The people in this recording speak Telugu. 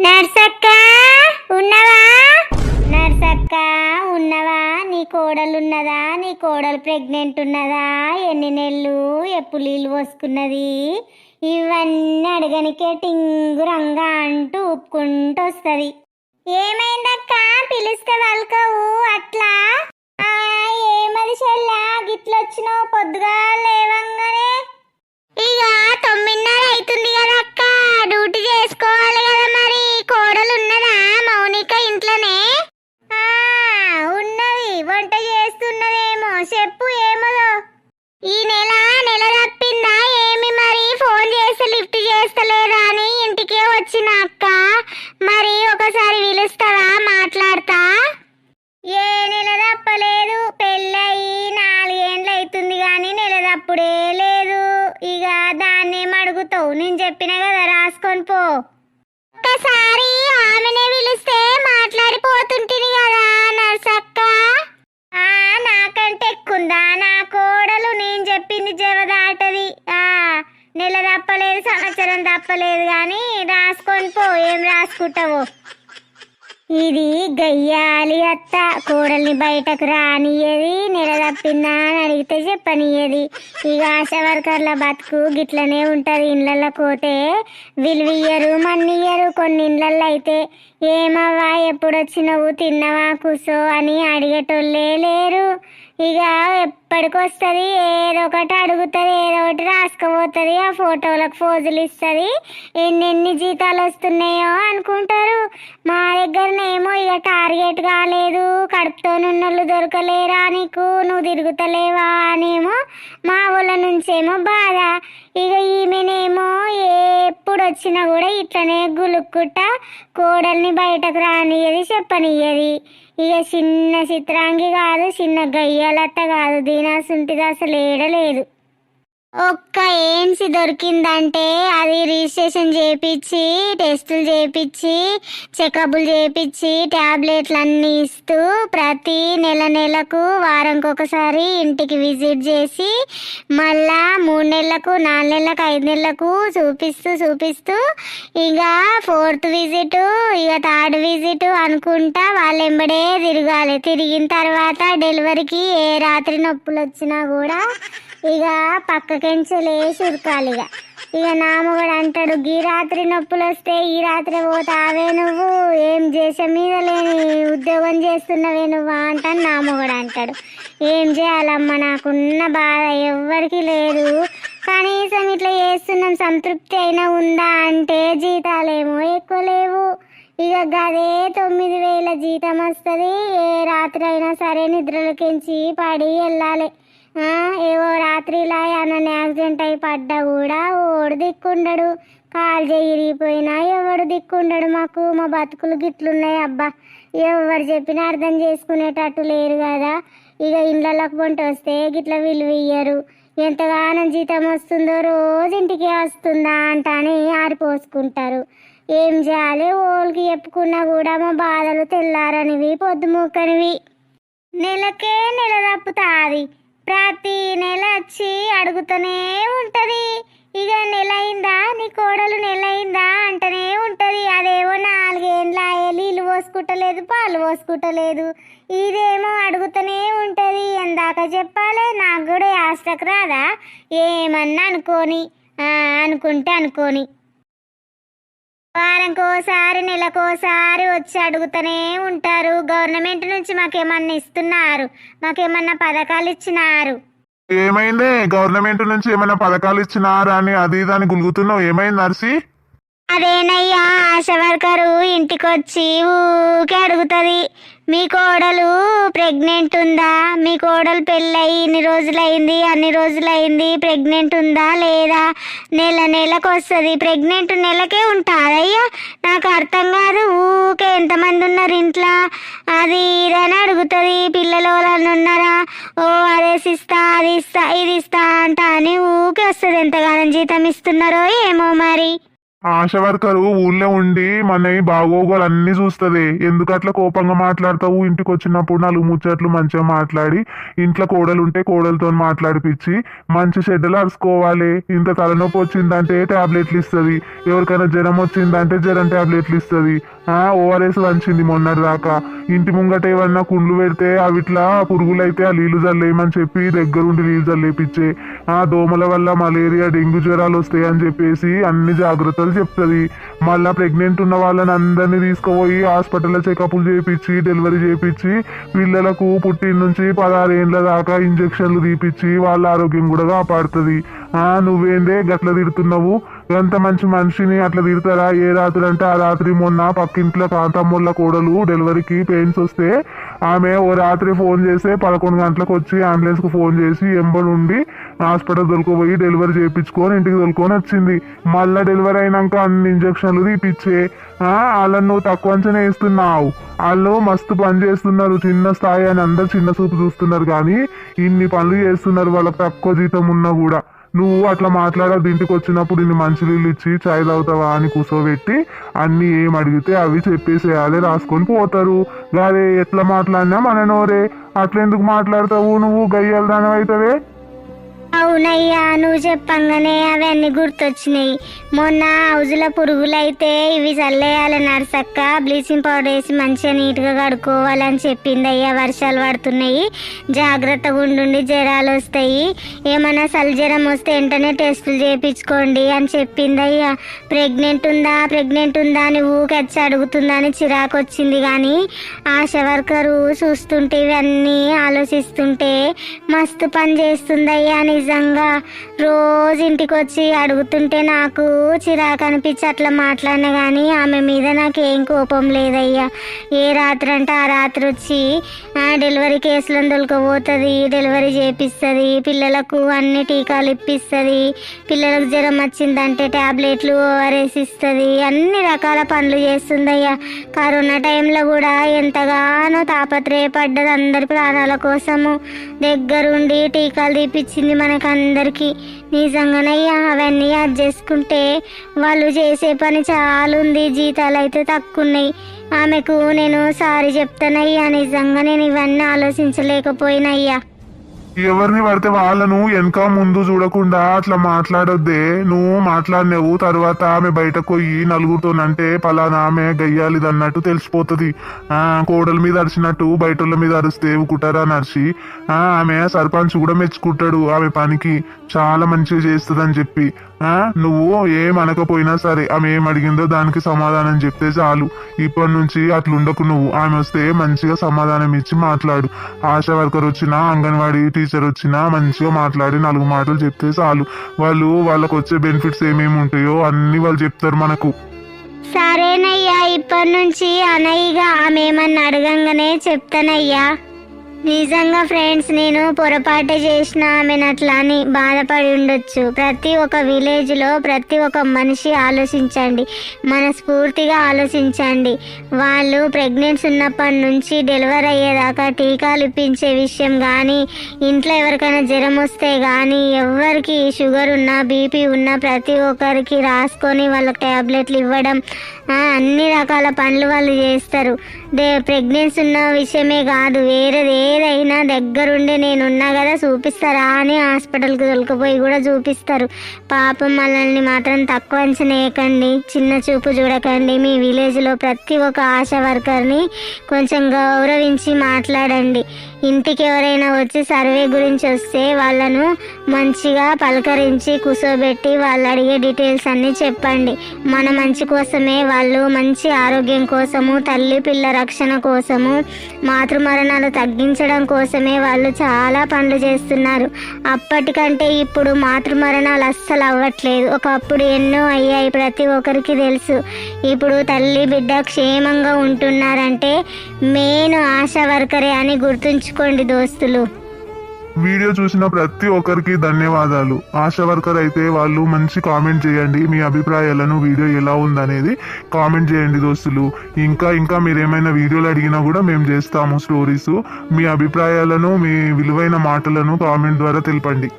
నర్సక్క ఉన్నవా? నర్సక్క ఉన్నవా? నీ కోడలున్నదా? నీ కోడలు ప్రెగ్నెంట్ ఉన్నదా? ఎన్ని నెలలు ఎప్పుడు నీళ్ళు పోసుకున్నది? ఇవన్నీ అడగనికే టింగురంగా అంటూ ఒప్పుకుంటూ వస్తుంది. ఏమైందక్క? చెప్పు ఏమదో. ఈ నెల నెల తప్పిందా ఏమి మరి? ఫోన్ చేసి లిఫ్ట్ చేస్తలేదా అని ఇంటికే వచ్చిన అక్క. మరి ఒకసారి పిలుస్తావా? మాట్లాడతా. ఏ నెల తప్పలేదు. పెళ్ళయి నాలుగేండ్లు అవుతుంది కానీ నెల తప్పుడే లేదు. ఇక దాన్నేం అడుగుతావు? నేను చెప్పిన కదా రాసుకొని పో. ఒక్కసారి ఆమెనే పిలిస్తే మాట్లాడిపోతుంటిని కదా చెప్పింది జవదాటది ఆ నెల తప్పలేదు సంవత్సరం తప్పలేదు కానీ రాసుకొని పో ఏం రాసుకుంటావో. ఇది గయ్యాలి అత్త కూరల్ని బయటకు రానియది నెల తప్పిందా అని అడిగితే చెప్పనియది ఇక ఆశా వర్కర్ల బతుకు గిట్లనే ఉంటది ఇండ్లలో పోతే విలువియ్యరు మన్నియ్యరు కొన్ని ఇండ్లల్లో అయితే. ఏమవ్వా ఎప్పుడొచ్చినవు తిన్నవా కూసో అని అడిగేటోళ్ళే లేరు. ఇక ఎప్పటికొస్తుంది? ఏదో ఒకటి అడుగుతుంది ఏదో ఒకటి రాసుకుపోతుంది ఆ ఫోటోలకు ఫోజులు ఇస్తుంది. ఎన్నెన్ని జీతాలు వస్తున్నాయో అనుకుంటారు. మా దగ్గరనేమో ఇక టార్గెట్ కాలేదు. కడుపుతోనున్నోళ్ళు దొరకలేరా నీకు? నువ్వు తిరుగుతలేవా అనేమో మా ఊళ్ళ నుంచేమో బాధ. ఇక ఈమెనేమో ఎప్పుడు వచ్చినా కూడా ఇట్లనే గులుక్కుంట కోడల్ని బయటకు రానియది చెప్పనియది ఇక చిన్న చిత్రాంగి కాదు చిన్న గయ్యాలత్త కాదు. దీనాసుంటిది అసలు ఏడలేదు ఒక్క ఏంసి దొరికిందంటే అది రిజిస్ట్రేషన్ చేపించి టెస్టులు చేపించి చెకప్లు చేపించి ట్యాబ్లెట్లు అన్నీ ఇస్తూ ప్రతి నెల నెలకు వారంకొకసారి ఇంటికి విజిట్ చేసి మళ్ళా మూడు నెలలకు నాలుగు నెలలకు ఐదు నెలలకు చూపిస్తూ చూపిస్తూ ఇక ఫోర్త్ విజిట్ ఇక థర్డ్ విజిట్ అనుకుంటా వాళ్ళ ఎంబడే తిరగాలి. తిరిగిన తర్వాత డెలివరీకి ఏ రాత్రి నొప్పులు వచ్చినా కూడా ఇక పక్కకెంచి లేచి ఉరకాలి ఇక. ఇక నామగడు అంటాడు గీ రాత్రి నొప్పులు వస్తే ఈ రాత్రి పోతావే నువ్వు. ఏం చేసే మీద లేని ఉద్యోగం చేస్తున్నవే నువ్వు అంటాను నామగడు అంటాడు. ఏం చేయాలమ్మా నాకున్న బాధ ఎవ్వరికి లేదు. కనీసం ఇట్లా చేస్తున్నాం సంతృప్తి అయినా ఉందా అంటే జీతాలేమో ఎక్కువ లేవు. ఇక గదే తొమ్మిది వేల జీతం వస్తుంది. ఏ రాత్రి అయినా సరే నిద్రలకించి పడి వెళ్ళాలి. ఏవో రాత్రిలా ఏమన్నా యాక్సిడెంట్ అయి పడ్డా కూడా ఓడు దిక్కుండడు. కాలు చేయిరిగిపోయినా ఎవడు దిక్కుండడు మాకు. మా బతుకులు గిట్లున్నాయి అబ్బా. ఎవరు చెప్పినా అర్థం చేసుకునేటట్టు లేరు కదా. ఇక ఇండ్లలోకి పొంట వస్తే గిట్ల విలువ ఇయ్యరు. ఎంతగానో జీతం వస్తుందో రోజు ఇంటికి వస్తుందా అంటానే అని ఆరిపోసుకుంటారు. ఏం చేయాలి? ఓళ్ళకి చెప్పుకున్నా కూడా మా బాధలు తెల్లారనివి పొద్దుమూకనివి. నెలకే నెల తప్పుతాది. ప్రతి నెల వచ్చి అడుగుతూనే ఉంటుంది. ఇక నెల అయిందా? నీ కోడలు నెల అయిందా? అంటనే ఉంటుంది. అదేమో నాలుగేండ్ల నీళ్ళు పోసుకుంటలేదు పాలు పోసుకుంటలేదు. ఇదేమో అడుగుతూనే ఉంటుంది. ఎందాక చెప్పాలి నాకు కూడా యాస్టకు రాదా? ఏమన్నా అనుకోని అనుకుంటే అనుకోని. వారంకోసారి నెలకోసారి వచ్చి అడుగుతూనే ఉంటారు. గవర్నమెంట్ నుంచి మాకేమన్నా ఇస్తున్నారు? మాకేమన్నా పథకాలు ఇచ్చినారు ఏమైంది? గవర్నమెంట్ నుంచి ఏమైనా పథకాలు ఇచ్చినారా అని అది దాని గులుగుతున్నావు? ఏమైంది నర్సి? అదేనయ్యా ఆశ వర్కరు ఇంటికొచ్చి ఊకే అడుగుతుంది. మీ కోడలు ప్రెగ్నెంట్ ఉందా? మీ కోడలు పెళ్ళయి ఇన్ని రోజులైంది అన్ని రోజులైంది ప్రెగ్నెంట్ ఉందా లేదా? నెల నెలకు వస్తుంది ప్రెగ్నెంట్ నెలకే ఉంటారయ్యా నాకు అర్థం కాదు ఊకే ఎంతమంది ఉన్నారు ఇంట్లో? అది ఇదని అడుగుతుంది పిల్లలు వాళ్ళని ఉన్నారా ఓ అదేసి ఇస్తా అది ఇస్తా ఇది ఇస్తా అంట అని ఊకే వస్తుంది. ఎంతగానో జీతం ఇస్తున్నారో ఏమో మరి. ఆశ వర్కరు ఊళ్ళో ఉండి మన బాగోగులు అన్ని చూస్తుంది. ఎందుకు అట్లా కోపంగా మాట్లాడతావు? ఇంటికి వచ్చినప్పుడు నాలుగు ముచ్చట్లు మంచిగా మాట్లాడి ఇంట్లో కోడలు ఉంటే కోడలతో మాట్లాడిపించి మంచి చెడ్డలు అరుచుకోవాలి. ఇంత తలనొప్పి వచ్చిందంటే ట్యాబ్లెట్లు ఇస్తుంది. ఎవరికైనా జ్వరం వచ్చిందంటే జ్వరం టాబ్లెట్లు ఇస్తుంది. ఓఆర్ఎస్ వంచింది మొన్నటి దాకా. ఇంటి ముంగట ఏమన్నా కుండ్లు పెడితే అవిట్లా పురుగులు అయితే ఆ నీళ్ళు జల్లేయమని చెప్పి దగ్గరుండి నీళ్ళు జల్లేపిచ్చే. ఆ దోమల వల్ల మలేరియా డెంగ్యూ జ్వరాలు వస్తాయి అని చెప్పేసి అన్ని జాగ్రత్తలు చెప్తుంది. మళ్ళీ ప్రెగ్నెంట్ ఉన్న వాళ్ళని అందరినీ తీసుకుపోయి హాస్పిటల్లో చెకప్లు చేయించి డెలివరీ చేపించి పిల్లలకు పుట్టిన నుంచి పదహారు ఏండ్ల దాకా ఇంజక్షన్లు తీపిచ్చి వాళ్ళ ఆరోగ్యం కూడా కాపాడుతుంది. ఆ నువ్వేందే గట్ల తిడుతున్నావు? ఎంత మంచి మనిషిని అట్లా తిడతారా? ఏ రాత్రి అంటే ఆ రాత్రి మొన్న పక్కింట్లో కాంతమ్మోళ్ళ కోడలు డెలివరీకి పెయిన్స్ వస్తే ఆమె ఓ రాత్రి ఫోన్ చేస్తే పదకొండు గంటలకు వచ్చి అంబులెన్స్కు ఫోన్ చేసి ఎంబడి ఉండి హాస్పిటల్ దొరికిపోయి డెలివరీ చేయించుకొని ఇంటికి దొరుకుని వచ్చింది. మళ్ళీ డెలివరీ అయినాక అన్ని ఇంజక్షన్లు తీపిచ్చే. వాళ్ళని నువ్వు తక్కువ అంచనా వేస్తున్నావు. వాళ్ళు మస్తు పని చేస్తున్నారు. చిన్న స్థాయి అని అందరు చిన్న చూపు చూస్తున్నారు కానీ ఇన్ని పనులు చేస్తున్నారు వాళ్ళకి తక్కువ జీతం ఉన్నా కూడా. నువ్వు అట్లా మాట్లాడదు ఇంటికి వచ్చినప్పుడు ఇన్ని మంచి నీళ్ళు ఇచ్చి చాయ్ తాగుతావా అని కూర్చోబెట్టి అన్ని ఏం అడిగితే అవి చెప్పేసేయాలి రాసుకొని పోతారు. గారే ఎట్లా మాట్లాడినా మన నోరే. అట్లా ఎందుకు మాట్లాడతావు నువ్వు? గయ్యలు దానవైతవే అవునయ్యా నువ్వు చెప్పంగానే అవన్నీ గుర్తొచ్చినాయి. మొన్న హౌజుల పురుగులైతే ఇవి చల్లేయాలి నర్సక్క. బ్లీచింగ్ పౌడర్ వేసి మంచిగా నీట్గా కడుక్కోవాలని చెప్పింది అయ్యా వర్షాలు పడుతున్నాయి. జాగ్రత్తగా ఉండుండి జ్వరాలు వస్తాయి. ఏమైనా చలి జ్వరం వస్తే వెంటనే టెస్టులు చేయించుకోండి అని చెప్పింది అయ్యా ప్రెగ్నెంట్ ఉందా ప్రెగ్నెంట్ ఉందా అని ఊకెచ్చి అడుగుతుందా అని చిరాకు వచ్చింది కానీ ఆశా వర్కరు చూస్తుంటే ఇవన్నీ ఆలోచిస్తుంటే మస్తు పని చేస్తుందయ్యా నిజంగా రోజు ఇంటికి వచ్చి అడుగుతుంటే నాకు చిరాకు అనిపించి అట్లా మాట్లాడినా కానీ ఆమె మీద నాకు ఏం కోపం లేదయ్యా. ఏ రాత్రి అంటే ఆ రాత్రి వచ్చి డెలివరీ కేసులను దొలకపోతుంది డెలివరీ చేపిస్తుంది పిల్లలకు అన్ని టీకాలు ఇప్పిస్తుంది పిల్లలకు జ్వరం వచ్చిందంటే ట్యాబ్లెట్లు ఓఆర్ఎస్ ఇస్తుంది అన్ని రకాల పనులు చేస్తుందయ్యా. కరోనా టైంలో కూడా ఎంతగానో తాపత్రయపడ్డది అందరి ప్రాణాల కోసము. దగ్గరుండి టీకాలు తీపిచ్చింది మన మనకందరికీ నిజంగానయ్యా అవన్నీ యాడ్ చేసుకుంటే వాళ్ళు చేసే పని చాలా ఉంది జీతాలు అయితే తక్కువ ఉన్నాయి ఆమెకు నేను సారీ చెప్తానయ్యా నిజంగా నేను ఇవన్నీ ఆలోచించలేకపోయినయ్యా. ఎవరిని పడితే వాళ్ళను వెనక ముందు చూడకుండా అట్లా మాట్లాడొద్దే. నువ్వు మాట్లాడినావు తర్వాత ఆమె బయటకు పోయి నలుగురితోనంటే పలానా ఆమె గయ్యాలిది అన్నట్టు తెలిసిపోతుంది. ఆ కోడల మీద అరిచినట్టు బయటోళ్ళ మీద అరిస్తే కుటారా నర్సి ఆ ఆమె సర్పంచ్ కూడా మెచ్చుకుంటాడు ఆమె పనికి. చాలా మంచిగా చేస్తుందని చెప్పి. నువ్వు ఏం అనకపోయినా సరే ఆమె ఏం అడిగిందో దానికి సమాధానం చెప్తే చాలు. ఇప్పటి నుంచి అట్లుండకు నువ్వు. ఆమె వస్తే మంచిగా సమాధానం ఇచ్చి మాట్లాడు. ఆశా వర్కర్ వచ్చినా అంగన్వాడీ టీచర్ వచ్చినా మంచిగా మాట్లాడి నాలుగు మాటలు చెప్తే చాలు. వాళ్ళు వాళ్ళకు వచ్చే బెనిఫిట్స్ ఏమేమి ఉంటాయో అన్ని వాళ్ళు చెప్తారు మనకు. సరేనయ్యా ఇప్పటి నుంచి అనయ్యగా ఆమె ఏమన్నా అడగంగానే చెప్తానయ్యా. నిజంగా ఫ్రెండ్స్ నేను పొరపాటే చేసిన ఆమెను అట్లా అని బాధపడి ఉండొచ్చు. ప్రతి ఒక్క విలేజ్లో ప్రతి ఒక్క మనిషి ఆలోచించండి. మనస్ఫూర్తిగా ఆలోచించండి. వాళ్ళు ప్రెగ్నెన్సీ ఉన్నప్పటి నుంచి డెలివరీ అయ్యేదాకా టీకాలు ఇప్పించే విషయం కానీ ఇంట్లో ఎవరికైనా జ్వరం వస్తే కానీ ఎవరికి షుగర్ ఉన్నా బీపీ ఉన్నా ప్రతి ఒక్కరికి రాసుకొని వాళ్ళకి ట్యాబ్లెట్లు ఇవ్వడం అన్ని రకాల పనులు వాళ్ళు చేస్తారు. దే ప్రెగ్నెన్సీ ఉన్న విషయమే కాదు వేరేది ఏదైనా దగ్గరుండి నేనున్నా కదా చూపిస్తారా అని హాస్పిటల్కి తొలకపోయి కూడా చూపిస్తారు. పాపం మనల్ని మాత్రం తక్కువ అంచనేయకండి. చిన్న చూపు చూడకండి. మీ విలేజ్లో ప్రతి ఒక్క ఆశా వర్కర్ని కొంచెం గౌరవించి మాట్లాడండి. ఇంటికి ఎవరైనా వచ్చి సర్వే గురించి వస్తే వాళ్ళను మంచిగా పలకరించి కూర్చోబెట్టి వాళ్ళు అడిగే డీటెయిల్స్ అన్నీ చెప్పండి. మన మంచి కోసమే వాళ్ళు మంచి ఆరోగ్యం కోసము తల్లి పిల్ల రక్షణ కోసము మాతృమరణాలు తగ్గించ పెంచడం కోసమే వాళ్ళు చాలా పనులు చేస్తున్నారు. అప్పటికంటే ఇప్పుడు మాతృమరణాలు అస్సలు అవ్వట్లేదు. ఒకప్పుడు ఎన్నో అయ్యాయి ప్రతి ఒక్కరికి తెలుసు. ఇప్పుడు తల్లి బిడ్డ క్షేమంగా ఉంటున్నారంటే మెయిన్ ఆశా వర్కరే అని గుర్తుంచుకోండి దోస్తులు. వీడియో చూసిన ప్రతి ఒక్కరికి ధన్యవాదాలు. ఆశా వర్కర్ అయితే వాళ్ళు మంచి కామెంట్ చేయండి మీ అభిప్రాయాలను వీడియో ఎలా ఉందనేది కామెంట్ చేయండి దోస్తులు. ఇంకా ఇంకా మీరు ఏమైనా వీడియోలు అడిగినా కూడా మేము చేస్తాము స్టోరీస్. మీ అభిప్రాయాలను మీ విలువైన మాటలను కామెంట్ ద్వారా తెలపండి.